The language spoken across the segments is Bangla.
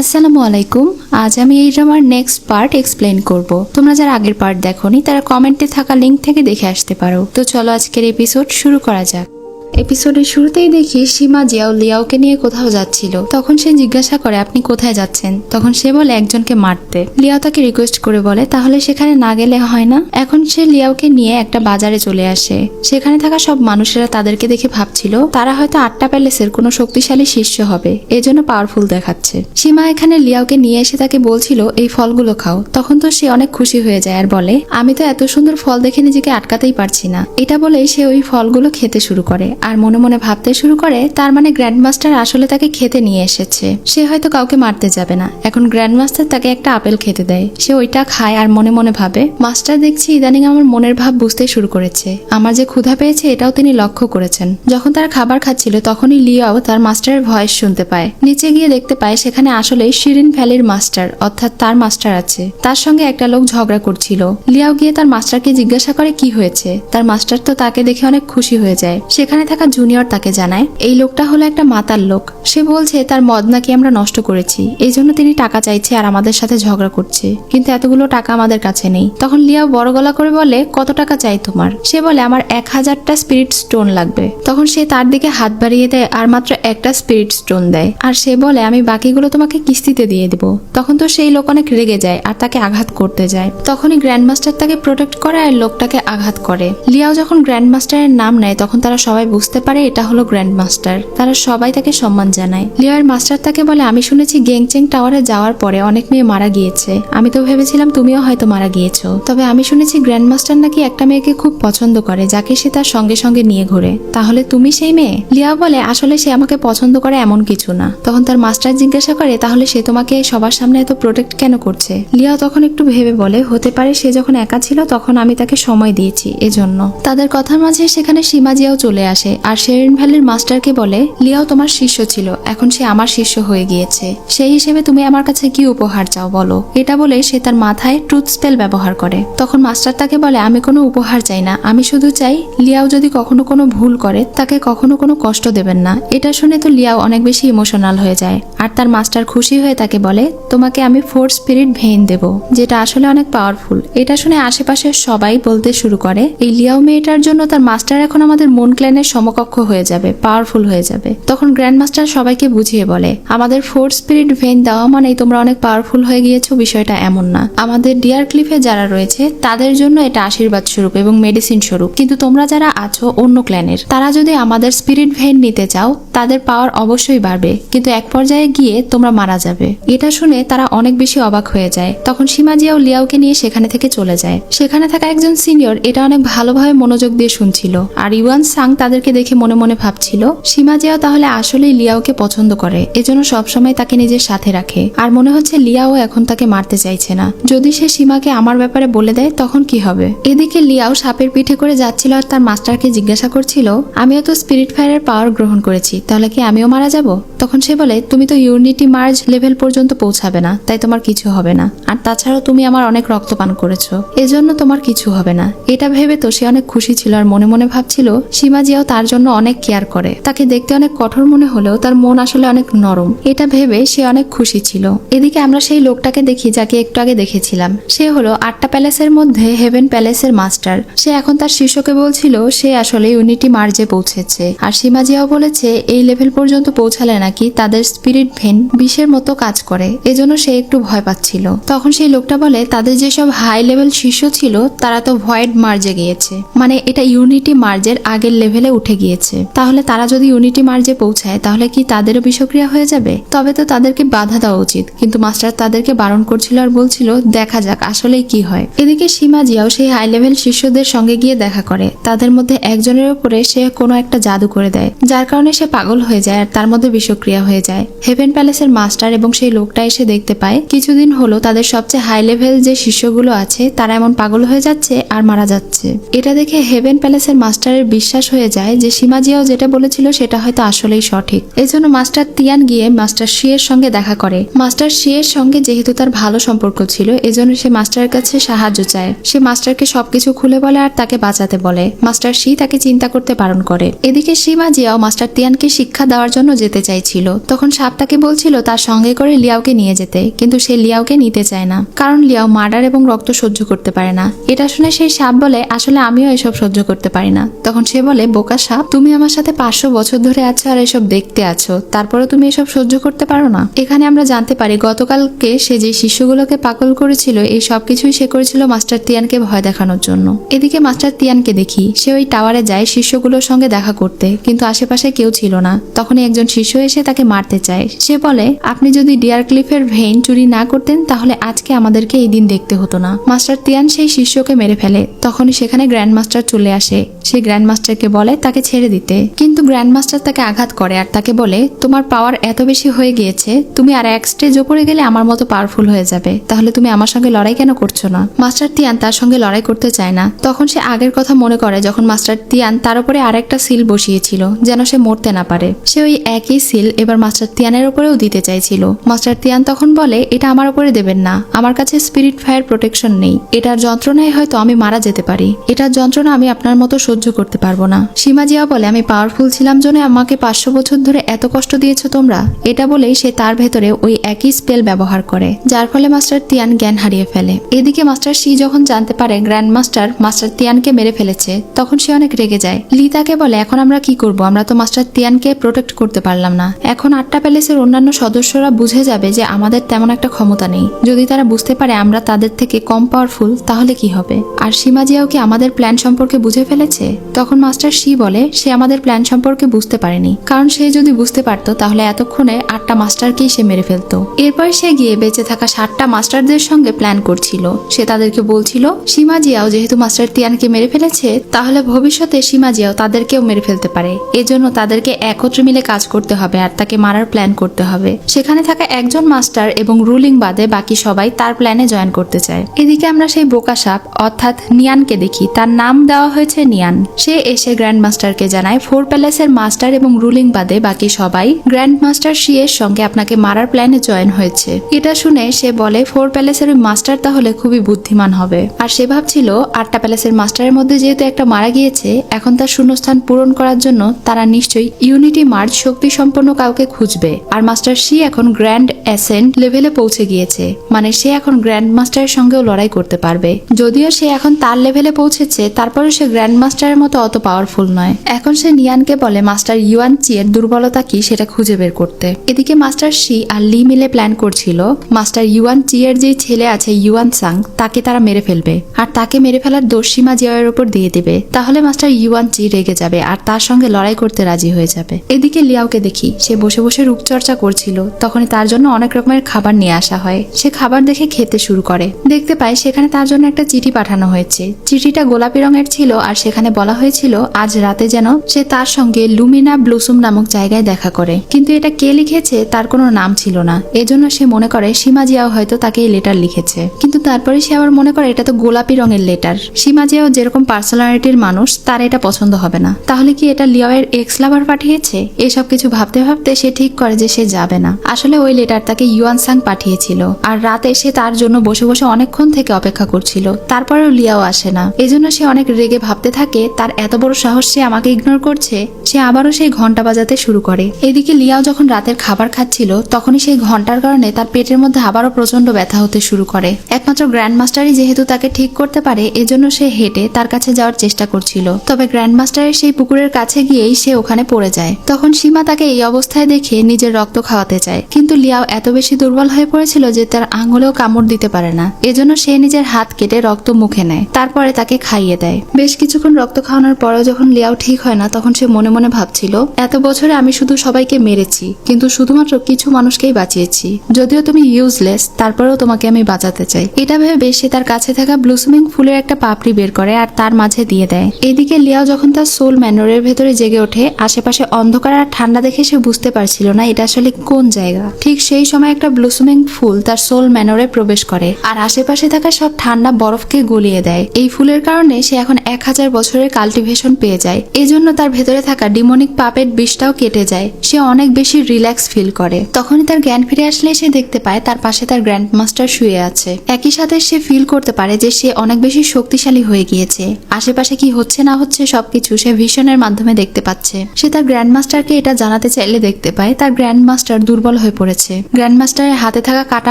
আসসালামু আলাইকুম। আজ আমি এই ড্রামার নেক্সট পার্ট এক্সপ্লেন করব। তোমরা যারা আগের পার্ট দেখোনি, তারা কমেন্টে থাকা লিঙ্ক থেকে দেখে আসতে পারো। তো চলো আজকের এপিসোড শুরু করা যাক। এপিসোডের শুরুতেই দেখি সীমা জিয়াও লিয়াওকে নিয়ে কোথাও যাচ্ছিল। তখন সে জিজ্ঞাসা করে, আপনি কোথায় যাচ্ছেন? তখন সে বলে, একজনকে মারতে। লিয়াও তাকে রিকোয়েস্ট করে বলে, তাহলে সেখানে না গেলে হয় না? এখন সে লিয়াওকে নিয়ে একটা বাজারে চলে আসে। সেখানে থাকা সব মানুষেরা তাদেরকে দেখে ভাবছিল, তারা হয়তো আটটা প্যালেসের কোনো শক্তিশালী শিষ্য হবে। এজন্য পাওয়ারফুল দেখাচ্ছে। সীমা এখানে লিয়াওকে নিয়ে এসে তাকে বলছিল, এই ফলগুলো খাও। তখন তো সে অনেক খুশি হয়ে যায় আর বলে, আমি তো এত সুন্দর ফল দেখে নিজেকে আটকাতেই পারছি না। এটা বলেই সে ওই ফলগুলো খেতে শুরু করে। আর মনে মনে ভাবতে শুরু করে, তার মানে গ্র্যান্ডমাস্টার আসলে তাকে খেতে নিয়ে এসেছে। সে হয়তো কাউকে মারতে যাবে না। এখন গ্র্যান্ডমাস্টার তাকে একটা আপেল খেতে দেয়। সে ওইটা খায় আর মনে মনে ভাবে, মাস্টার দেখছি ইদানিং আমার মনের ভাব বুঝতে শুরু করেছে। আমার যে ক্ষুধা পেয়েছে এটাও তিনি লক্ষ্য করেছেন। যখন তার খাবার খাচ্ছিল, তখনই লিয়াও তার মাস্টারের ভয়েস শুনতে পায়। নিচে গিয়ে দেখতে পায়, সেখানে আসলে শিরিন ভ্যালির মাস্টার, অর্থাৎ তার মাস্টার আছে। তার সঙ্গে একটা লোক ঝগড়া করছিল। লিয়াও গিয়ে তার মাস্টারকে জিজ্ঞাসা করে, কি হয়েছে? তার মাস্টার তো তাকে দেখে অনেক খুশি হয়ে যায়। সেখানে থাকা জুনিয়র তাকে জানায়, এই লোকটা হলো একটা মাতাল লোক। সে বলছে, তার মদ নাকি আমরা নষ্ট করেছি। এই জন্য তিনি টাকা চাইছে আর আমাদের সাথে ঝগড়া করছে। কিন্তু এতগুলো টাকা আমাদের কাছে নেই। তখন লিয়াও বড় গলা করে বলে, কত টাকা চাই তোমার? সে বলে, আমার এক হাজারটা স্পিরিট স্টোন লাগবে। তখন সে তার দিকে হাত বাড়িয়ে দেয় আর মাত্র একটা স্পিরিট স্টোন দেয়। আর সে বলে, আমি বাকিগুলো তোমাকে কিস্তিতে দিয়ে দিব। তখন তো সেই লোক অনেক রেগে যায় আর তাকে আঘাত করতে যায়। তখনই গ্র্যান্ডমাস্টার তাকে প্রোটেক্ট করে আর লোকটাকে আঘাত করে। লিয়াও যখন গ্র্যান্ডমাস্টারের নাম নেয়, তখন তারা সবাই বুঝতে পারে এটা হলো গ্র্যান্ডমাস্টার। তারা সবাই তাকে সম্মান জানায়। লিয়ার মাস্টার তাকে বলে, আমি শুনেছি গেংচেং টাওয়ারে যাওয়ার পরে অনেক মেয়ে মারা গিয়েছে। আমি তো ভেবেছিলাম তুমিও হয়তো মারা গিয়েছো। তবে আমি শুনেছি গ্র্যান্ড মাস্টার নাকি একটা মেয়েকে খুব পছন্দ করে, যাকে সে তার সঙ্গে সঙ্গে নিয়ে ঘোরে। তাহলে তুমি সেই মেয়ে? লিয়া বলে, আসলে সে আমাকে পছন্দ করে এমন কিছু না। তখন তার মাস্টার জিজ্ঞাসা করে, তাহলে সে তোমাকে সবার সামনে এত প্রোটেক্ট কেন করছে? লিয়া তখন একটু ভেবে বলে, হতে পারে সে যখন একা ছিল, তখন আমি তাকে সময় দিয়েছি, এজন্য। তাদের কথার মাঝে সেখানে সীমাজিয়াও চলে আসে। আর শেরিন ভ্যালির মাস্টারকে বলে, লিয়াও তোমার শিষ্য ছিল, এখন সে আমার শিষ্য হয়ে গিয়েছে। সেই হিসেবে তুমি আমার কাছে কি উপহার চাও বলো? এটা বলে সে তার মাথায় ট্রুথ স্পেল ব্যবহার করে। তখন মাস্টার তাকে বলে, আমি কোনো উপহার চাই না। আমি শুধু চাই, লিয়াও যদি কখনো কোনো ভুল করে, তাকে কখনো কোনো কষ্ট দেবেন না। এটা শুনে তো লিয়াও অনেক বেশি ইমোশনাল হয়ে যায়। আর তার মাস্টার খুশি হয়ে তাকে বলে, তোমাকে আমি ফোর স্পিরিট ভেইন দেব, যেটা আসলে অনেক পাওয়ারফুল। এটা শুনে আশেপাশের সবাই বলতে শুরু করে, এই লিয়াও মেয়েটার জন্য তার মাস্টার এখন আমাদের মন ক্ল্যানের সমকক্ষ হয়ে যাবে পাওয়ারফুল হয়ে যাবে। তখন গ্র্যান্ড মাস্টার সবাইকে বুঝিয়ে বলে, আমাদের ফোর স্পিরিট ভেন দেওয়া মানেই তোমরা অনেক পাওয়ারফুল হয়ে গিয়েছো, বিষয়টা এমন না। আমাদের ডিয়ার ক্লিফে যারা রয়েছে, তাদের জন্য এটা আশীর্বাদ স্বরূপ এবং মেডিসিন স্বরূপ। কিন্তু তোমরা যারা আছো অন্য ক্ল্যানের তারা যদি আমাদের স্পিরিট ভেন নিতে চাও, তাদের পাওয়ার অবশ্যই বাড়বে। কিন্তু এক পর্যায়ে গিয়ে তোমরা মারা যাবে। এটা শুনে তারা অনেক বেশি অবাক হয়ে যায়। তখন সীমাজিয়াও লিয়াওকে নিয়ে সেখানে থেকে চলে যায়। সেখানে থাকা একজন সিনিয়র এটা অনেক ভালোভাবে মনোযোগ দিয়ে শুনছিল। আর ইউয়ান সাং তাদেরকে দেখে মনে মনে ভাবছিল সীমাজিয়াও তাহলে আসলেই লিয়াওকে পছন্দ করে, এজন্য সবসময় তাকে নিজের সাথে রাখে। আর মনে হচ্ছে লিয়াও এখন তাকে মারতে চাইছে না। যদি সে সীমাকে আমার ব্যাপারে বলে দেয়, তখন কি হবে? এদিকে লিয়াও সাপের পিঠে করে যাচ্ছিল আর তার মাস্টারকে জিজ্ঞাসা করছিল, আমিও তো স্পিরিট ফায়ারের পাওয়ার গ্রহণ করেছি, তাহলে কি আমিও মারা যাব? তখন সে বলে, তুমি তো ইউনিটি মার্জ লেভেল পর্যন্ত পৌঁছাবে না, তাই তোমার কিছু হবে না। আর তাছাড়াও তুমি আমার অনেক রক্ত পান করেছ, এজন্য তোমার কিছু হবে না। এটা ভেবে তো সে অনেক খুশি ছিল আর মনে মনে ভাবছিল সীমাজিয়াও তার জন্য অনেক কেয়ার করে। তাকে দেখতে অনেক কঠোর মনে হলেও তার মন আসলে অনেক নরম। এটা ভেবে সে অনেক খুশি ছিল। এদিকে আমরা সেই লোকটাকে দেখি যাকে একটু আগে দেখেছিলাম। সে হলো আটটা প্যালেসের মধ্যে হেভেন প্যালেসের মাস্টার। সে এখন তার শিষ্যকে বলছিল, সে আসলে ইউনিটি মার্জে পৌঁছেছে। আর সীমাজিয়াও বলেছে, এই লেভেল পর্যন্ত পৌঁছালে নাকি তাদের স্পিরিট ভেন বিষের মতো কাজ করে। এজন্য সে একটু ভয় পাচ্ছিল। তখন সেই লোকটা বলে, তাদের যেসব হাই লেভেল শিষ্য ছিল, তারা তো ভয়েড মার্জে গিয়েছে। মানে এটা ইউনিটি মার্জের আগের লেভেলে উঠে গিয়েছে। তাহলে তারা যদি ইউনিটি মার্জে পৌঁছায়, তাহলে কি তাদেরও বিষক্রিয়া হয়ে যাবে? তবে তো তাদেরকে বাধা দেওয়া উচিত। কিন্তু মাস্টার তাদেরকে বারণ করছিল আর বলছিল, দেখা যাক, আসলেই কি হয়। এদিকে সীমা জিয়াও সেই হাই লেভেল শিষ্যদের সঙ্গে গিয়ে দেখা করে। তাদের মধ্যে একজনের উপরে সে কোনো একটা জাদু করে দেয়, যার কারণে সে পাগল হয়ে যায় আর তার মধ্যে বিষক্রিয়া হয়ে যায়। হেভেন প্যালেসের মাস্টার এবং সেই লোকটা এসে দেখতে পায়, কিছুদিন হলো তাদের সবচেয়ে হাই লেভেল যে শিষ্যগুলো আছে, তারা এমন পাগল হয়ে যাচ্ছে আর মারা যাচ্ছে। এটা দেখে হেভেন প্যালেসের মাস্টারের বিশ্বাস হয়ে যায় যে সীমা জিয়াও যেটা বলেছিল সেটা হয়তো আসলেই সঠিক। এজন্য মাস্টার তিয়ান গিয়ে মাস্টার শিয়ের সঙ্গে দেখা করে। মাস্টার শিয়ের সঙ্গে যেহেতু তার ভালো সম্পর্ক ছিল, এজন্য সে মাস্টারের কাছে সাহায্য চায়। সে মাস্টারকে সবকিছু খুলে বলে আর তাকে বাঁচাতে বলে। মাস্টার শি তাকে চিন্তা করতে বারণ করে। এদিকে সীমা জিয়াও মাস্টার তিয়ানকে শিক্ষা দেওয়ার জন্য যেতে চাইছিল। তখন সাপ তাকে বলছিল তার সঙ্গে করে লিয়াওকে নিয়ে যেতে, কিন্তু সে লিয়াওকে নিতে চায় না। কারণ লিয়াও মার্ডার এবং রক্ত সহ্য করতে পারে না। এটা শুনে সেই সাপ বলে, আসলে আমিও এসব সহ্য করতে পারি না। তখন সে বলে, বোকা সাপ তুমি আমার সাথে পাঁচশো বছর ধরে আছো আর এসব দেখতে আছো। তারপরে তুমি এসব সহ্য করতে পারো না। এখানে আমরা জানতে পারি, গতকালকে সে যে শিশুগুলোকে পাগল করেছিল, এই সবকিছুই সে করেছিল মাস্টার তিয়ানকে ভয় দেখানোর জন্য। এদিকে মাস্টার তিয়ানকে দেখি, সে ওই টাওয়ারে যায় শিষ্যগুলোর সঙ্গে দেখা করতে, কিন্তু আশেপাশে কেউ ছিল না। তখনই একজন শিষ্য এসে তাকে মারতে চায়। সে বলে, আপনি যদি ডিয়ার ক্লিফের ভেইন চুরি না করতেন, তাহলে আজকে আমাদেরকে এই দিন দেখতে হতো না। মাস্টার তিয়ান সেই শিষ্যকে মেরে ফেলে। তখনই সেখানে গ্র্যান্ড মাস্টার চলে আসে। সে গ্র্যান্ড মাস্টারকে বলে তাকে ছেড়ে দিতে। কিন্তু গ্র্যান্ড মাস্টার তাকে আঘাত করে আর তাকে বলে, তোমার পাওয়ার এত বেশি হয়ে গিয়েছে, তুমি আর এক স্টেজ ওপরে গেলে আমার মতো পাওয়ারফুল হয়ে যাবে। তাহলে তুমি আমার সঙ্গে লড়াই কেন করছ না? মাস্টার তিয়ান তার সঙ্গে লড়াই করতে চায় না। তখন সে আগের কথা মনে করে যখন মাস্টার তিয়ান তার উপরে আরেকটা সিল বসিয়েছিল, যেন সে মরতে না পারে। সে ওই একই সিল এবার মাস্টার তিয়ানের উপরেও দিতে চাইছিল। মাস্টার তিয়ান তখন বলে, এটা আমার উপরে দেবেন না। আমার কাছে স্পিরিট ফায়ার প্রোটেকশন নেই। এটার যন্ত্রণায় হয়তো আমি মারা যেতে পারি। এটার যন্ত্রণা আমি আপনার মতো সহ্য করতে পারব না। সীমা জিয়া বলে, আমি পাওয়ারফুল ছিলাম জন্য আমাকে পাঁচশো বছর ধরে এত কষ্ট দিয়েছ তোমরা? এটা বলেই সে তার ভেতরে ওই একই স্পেল ব্যবহার করে, যার ফলে মাস্টার তিয়ান জ্ঞান হারিয়ে ফেলে। এদিকে মাস্টার শি যখন জানতে পারে গ্র্যান্ড মাস্টার মাস্টার তিয়ানকে মেরে ফেলেছে, তখন সে অনেক রেগে যায়। লি তাকে বলে, এখন আমরা কি করব? আমরা তো মাস্টার তিয়ানকে প্রোটেক্ট করতে পারলাম না। এখন আটটা প্যালেসের অন্যান্য সদস্যরা বুঝে যাবে যে আমাদের তেমন একটা ক্ষমতা নেই। যদি তারা বুঝতে পারে আমরা তাদের থেকে কম পাওয়ারফুল তাহলে কি হবে? আর সীমা জিয়াও কি আমাদের প্ল্যান সম্পর্কে বুঝে ফেলেছে? তখন মাস্টার শি সে আমাদের প্ল্যান সম্পর্কে বুঝতে পারেনি। কারণ সে যদি বুঝতে পারতো, তাহলে এতক্ষণে আটটা মাস্টারকেই সে মেরে ফেলতো। এরপর সে গিয়ে বেঁচে থাকা সাতটা মাস্টারদের সঙ্গে প্ল্যান করছিল। সে তাদেরকে বলছিল, সীমা জিয়াও যেহেতু মাস্টার তিয়ানকে মেরে ফেলেছে, তাহলে ভবিষ্যতে সীমা জিয়াও তাদেরকেও মেরে ফেলতে পারে। এজন্য তাদেরকে একত্রে মিলে কাজ করতে হবে আর তাকে মারার প্ল্যান করতে হবে। সেখানে থাকা একজন মাস্টার এবং রুলিং বাদে বাকি সবাই তার প্ল্যানে জয়েন করতে চায়। এদিকে আমরা সেই বোকা সাপ, অর্থাৎ নিয়ানকে দেখি। তার নাম দেওয়া হয়েছে নিয়ান। সে এসে গ্র্যান্ড মাস্টারকে জানায়, ফোর প্যালেসের মাস্টার এবং রুলিং বাদে বাকি সবাই গ্র্যান্ড মাস্টার শিয়ের সঙ্গে আপনাকে মারার প্ল্যানে জয়েন হয়েছে। এটা শুনে সে বলে, ফোর প্যালেসের ওই মাস্টার তাহলে খুবই বুদ্ধিমান হবে। আর সে ভাবছিল, আটটা প্যালেসের মাস্টারের মধ্যে যেহেতু একটা মারা গিয়েছে, এখন তার শূন্যস্থান পূরণ করার জন্য তারা নিশ্চয়ই ইউনিটি মার্চ শক্তি সম্পন্ন কাউকে খুঁজবে। আর মাস্টার শি এখন গ্র্যান্ড অ্যাসেন্ট লেভেলে পৌঁছে গিয়েছে। মানে সে এখন গ্র্যান্ড মাস্টারের সঙ্গেও লড়াই করতে পারবে। যদিও সে এখন তার লেভেলে পৌঁছেছে তারপরে সে গ্র্যান্ড মাস্টারের মতো অত পাওয়ারফুল নয়। এখন সে নিয়ানকে বলে, মাস্টার ইউয়ান চিয়ের দুর্বলতা কি সেটা খুঁজে বের করতে। এদিকে মাস্টার শি আর লি মিলে প্ল্যান করছিল, মাস্টার ইউয়ান চিয়ের যে ছেলে আছে ইউয়ান সাং, তাকে তারা মেরে ফেলবে। আর তাকে মেরে ফেলার দোষ সীমা জিয়ার উপর দিয়ে দেবে। তাহলে মাস্টার ইউয়ান চি রেগে যাবে আর তার সঙ্গে লড়াই করতে রাজি হয়ে যাবে। এদিকে লিয়াওকে দেখি, সে বসে বসে রূপচর্চা করছিল। তখনই তার জন্য অনেক রকমের খাবার নিয়ে আসা হয়। সে খাবার দেখে খেতে শুরু করে। দেখতে পায়, সেখানে তার জন্য একটা চিঠি পাঠানো হয়েছে। চিঠিটা গোলাপি রঙের ছিল আর সেখানে বলা হয়েছিল, আজ রাতে যেন সে তার সঙ্গে লুমিনা ব্লুসুম নামক জায়গায় দেখা করে। কিন্তু এটা কে লিখেছে তার কোনো নাম ছিল না। এজন্য সে মনে করে সীমা জিয়াও হয়তো তাকে এই লেটার লিখেছে। কিন্তু তারপরে সে আবার মনে করে এটা তো গোলাপি রঙের লেটার সীমা জিয়াও যেরকম পার্সোনালিটির মানুষ, তার এটা পছন্দ হবে না। তাহলে কি এটা লিয়াওয়ের এক্স লাভার পাঠিয়েছে? এসব কিছু ভাবতে ভাবতে সে ঠিক করে যে সে যাবে না। আসলে ওই লেটার তাকে ইউয়ান সাং পাঠিয়েছিল। আর রাতে সে তার জন্য বসে বসে অনেকক্ষণ থেকে অপেক্ষা করছিল। তারপরেও লিয়াও আসে না। এজন্য সে অনেক রেগে ভাবতে থাকে, তার এত বড় সাহস সে আমাকে ইগনোর করছে, সে আবারও সেই ঘণ্টা বাজাতে শুরু করে। এদিকে লিয়াও যখন রাতের খাবার খাচ্ছিল, তখনই সেই ঘণ্টার কারণে তার পেটের মধ্যে আবারও প্রচণ্ড ব্যথা হতে শুরু করে। একমাত্র গ্র্যান্ড মাস্টারই যেহেতু তাকে ঠিক করতে পারে, এজন্য সে হেঁটে তার কাছে যাওয়ার চেষ্টা করছিল। তবে গ্র্যান্ড মাস্টারের সেই পুকুরের কাছে গিয়েই সে ওখানে পড়ে যায়। তখন সীমা তাকে এই অবস্থায় দেখে নিজের রক্ত খাওয়াতে চায়। কিন্তু লিয়াও এত বেশি দুর্বল হয়ে পড়েছিল যে তার আঙুলেও কামড় দিতে পারে না। এজন্য সে নিজের হাত কেটে রক্ত মুখে নেয়। তারপরে তাকে খাইয়ে দেয়। বেশ কিছুক্ষণ রক্ত খাওয়ানোর পরেও যখন লিয়াও ঠিক হয় না, তখন সে মনে মনে ভাবছিল, এত বছরে আমি শুধু সবাইকে মেরেছি, কিন্তু শুধুমাত্র কিছু মানুষকেই বাঁচিয়েছি। যদিও তুমি ইউজলেস তারপরেও তোমাকে আমি বাঁচাতে চাই। এটা ভেবে সে তার কাছে থাকা ব্লুসমিং ফুলের একটা পাপড়ি বের করে আর তার মাঝে দিয়ে দেয়। এদিকে লিয়াও যখন তার সোল ম্যানোরের ভেতরে জেগে ওঠে, আশেপাশে অন্ধকার আর ঠান্ডা দেখে সে বুঝতে পারছিল না এটা আসলে কোন জায়গা। ঠিক সেই সময় একটা ব্লুসমিং ফুল তার সোল ম্যানোরে প্রবেশ করে আর আশেপাশে থাকা সব ঠান্ডা বরফকে গলিয়ে দেয়। এই ফুলের কারণে সে এখন এক হাজার বছরের কাল্টিভেশন পেয়ে যায়। যায়। এজন্য তার ভেতরে থাকা ডিমোনিক পাপের বিষটাও কেটে যায়। সে অনেক বেশি রিল্যাক্স ফিল করে। তখনই তার জ্ঞান ফিরে আসলে সে দেখতে পায় তার পাশে তার গ্র্যান্ড মাস্টার শুয়ে আছে। একই সাথে সে ফিল করতে পারে যে সে অনেক বেশি শক্তিশালী হয়ে গিয়েছে। আশেপাশে কি হচ্ছে না হচ্ছে সবকিছু সে ভিশনের মাধ্যমে দেখতে পাচ্ছে। সে তার গ্র্যান্ড মাস্টারকে এটা জানাতে চাইলে দেখতে পায় তার গ্র্যান্ড মাস্টার দুর্বল হয়ে পড়েছে। গ্র্যান্ড মাস্টারের হাতে থাকা কাটা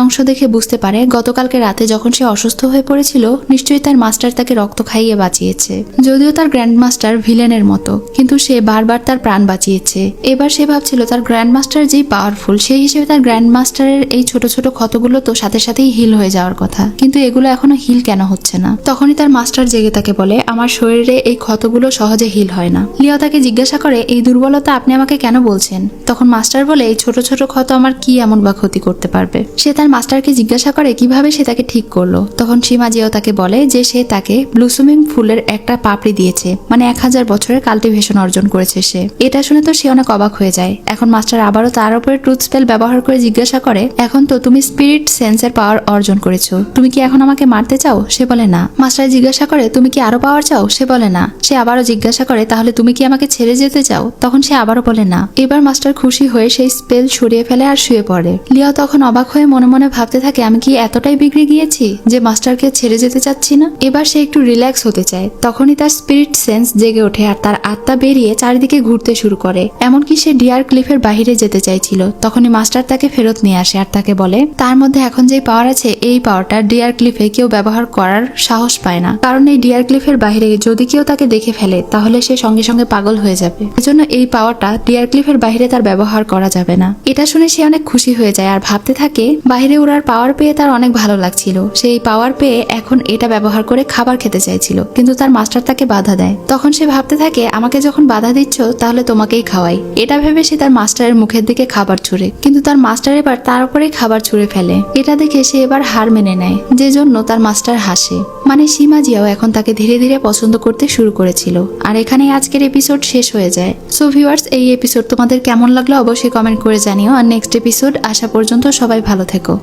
অংশ দেখে বুঝতে পারে গতকালকে রাতে যখন সে অসুস্থ হয়ে পড়েছিল, নিশ্চয়ই তার মাস্টার তাকে রক্ত খাইয়ে বাঁচিয়েছে। যদিও তার গ্র্যান্ড মাস্টার ভিলেনের মতো। কিন্তু সে বারবার তার প্রাণ বাঁচিয়েছে। এবার সে ভাবছিল তার গ্র্যান্ড মাস্টার যেই পাওয়ারফুল সেই হিসেবে তার গ্র্যান্ড মাস্টারের এই ছোট ছোট ক্ষতগুলো তো সাথে সাথেই হিল হয়ে যাওয়ার কথা। কিন্তু এগুলো এখনও হিল কেন হচ্ছে না? তখনই তার মাস্টার জেগে তাকে বলে, আমার শরীরে এই ক্ষতগুলো সহজে হিল হয় না। লিও তাকে জিজ্ঞাসা করে, এই দুর্বলতা আপনি আমাকে কেন বলছেন? তখন মাস্টার বলে, এই ছোট ছোট ক্ষত আমার কি এমন বা ক্ষতি করতে পারবে? সে তার মাস্টারকে জিজ্ঞাসা করে, কীভাবে সে তাকে ঠিক করল? তখন সীমাজিও তাকে বলে যে, সে তাকে ব্লুসুমিং ফুলের একটা পাপড়ি দিয়েছে। মানে এক হাজার বছরের কাল্টিভেশন অর্জন করেছে সে। এটা শুনে তো সে অনেক অবাক হয়ে যায়। এখন মাস্টার আবারও তার উপরে ট্রুথ স্পেল ব্যবহার করে জিজ্ঞাসা করে, এখন তো তুমি স্পিরিট সেন্সের পাওয়ার অর্জন করেছ। তুমি কি এখন আমাকে মারতে চাও? সে বলে, না। মাস্টার জিজ্ঞাসা করে, তুমি কি আরও পাওয়ার চাও? সে বলে, না। সে আবারও জিজ্ঞাসা করে, তাহলে তুমি কি আমাকে ছেড়ে যেতে চাও? তখন সে আবারও বলে, না। এবার মাস্টার খুশি হয়ে সেই স্পেল সরিয়ে ফেলে আর শুয়ে পড়ে। লিয়া তখন অবাক হয়ে মনে মনে ভাবতে থাকে, আমি কি এতটাই বিগড়ে গিয়েছি যে মাস্টারকে ছেড়ে যেতে চাচ্ছি না? এবার সে একটু রিল্যাক্স হতে চায়। তখনই তার স্পিরিট সেন্স জেগে ওঠে আর তার আত্মা বেরিয়ে চারিদিকে ঘুরতে শুরু করে। এমনকি সে ডিয়ার ক্লিফের বাহিরে যেতে চাইছিল। তখনই মাস্টার তাকে ফেরত নিয়ে আসে আর তাকে বলে, তার মধ্যে এখন যে পাওয়ার আছে, এই পাওয়ারটা ডিয়ার ক্লিফে কেউ ব্যবহার করার সাহস পায় না। কারণ এই ডিয়ার ক্লিফের বাইরে যদি কেউ তাকে দেখে ফেলে, তাহলে সে সঙ্গে সঙ্গে পাগল হয়ে যাবে। এজন্য এই পাওয়ারটা ডিয়ার ক্লিফের বাইরে তার ব্যবহার করা যাবে না। এটা শুনে সে অনেক খুশি হয়ে যায় আর ভাবতে থাকে বাইরে ওড়ার পাওয়ার পেয়ে তার অনেক ভালো লাগছিল। সেই পাওয়ার পেয়ে এখন এটা ব্যবহার করে খাবার খেতে চাইছিল। কিন্তু তার মাস্টার তাকে বাধা দেয়। তখন সে ভাবতে থাকে আমাকে যখন বাধা দিচ্ছ, তাহলে তোমাকেই খাওয়াই। এটা ভেবে সে তার মাস্টারের মুখের দিকে খাবার ছুড়ে, কিন্তু তার মাস্টার এবার তার উপরে খাবার ছুঁড়ে ফেলে। এটা দেখে সে এবার হার মেনে নেয়, যে জন্য তার মাস্টার হাসে। মানে সীমা জিয়াও এখন তাকে ধীরে ধীরে পছন্দ করতে শুরু করেছিল। আর এখানেই আজকের এপিসোড শেষ হয়ে যায়। সো ভিউয়ার্স এই এপিসোড তোমাদের কেমন লাগল অবশ্যই কমেন্ট করে জানিও। আর নেক্সট এপিসোড আসা পর্যন্ত সবাই ভালো থেকো।